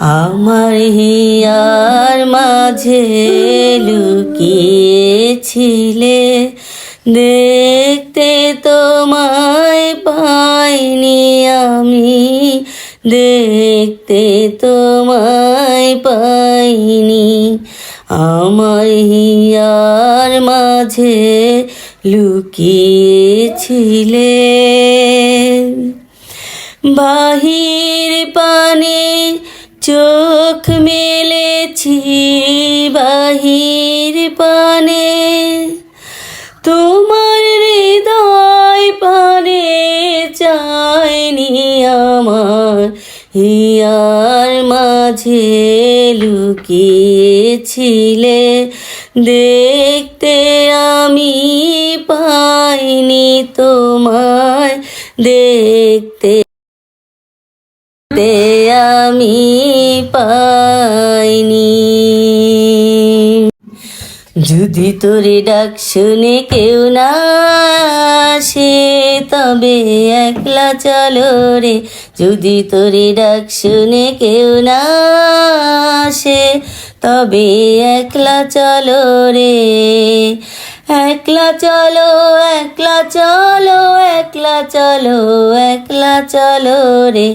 আমার হিয়ার মাঝে লুকিয়েছিলে, দেখতে তোমায় পাইনি আমি, দেখতে তোমায় পাইনি। আমার হিয়ার মাঝে লুকিয়েছিলে। বাহির পানে চোখ মেলেছি, বাহির পানে তোমার হৃদয় পানে চাইনি আমার, হিয়ার মাঝে লুকিয়েছিলে। দেখতে আমি পাইনি তোমায়, দেখতে তে আমি পাইনি। যদি তোরে ডাক শুনে কেউ না আসে, তবে একলা চলো রে। যদি তোরে ডাক শুনে কেউ না আসে, তবে একলা চলো রে। একলা চলো একলা চলো একলা চলো একলা চলো রে।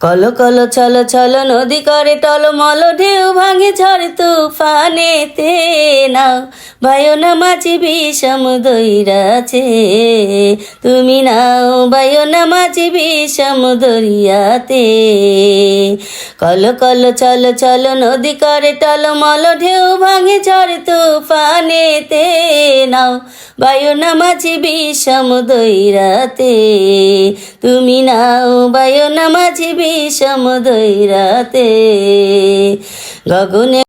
কলো কলো চলো চলো নদী করে টলমল ঢেউ ভাঙে ঝড় তুফানেতে নাও। বায়ো না মাঝি বিষম দইরাছে তুমি নাও। বায়ো না মাঝি বিষম দরিয়াতে কলো কলো চলো চলো নদী করে টলমল ঢেউ ভাঙে ঝড় তুফানেতে নাও। বায়ু না মাঝি বিষম দইরাতে তুমি নাও। বায়ু না মাঝি বিষম দৈরাতে গগনে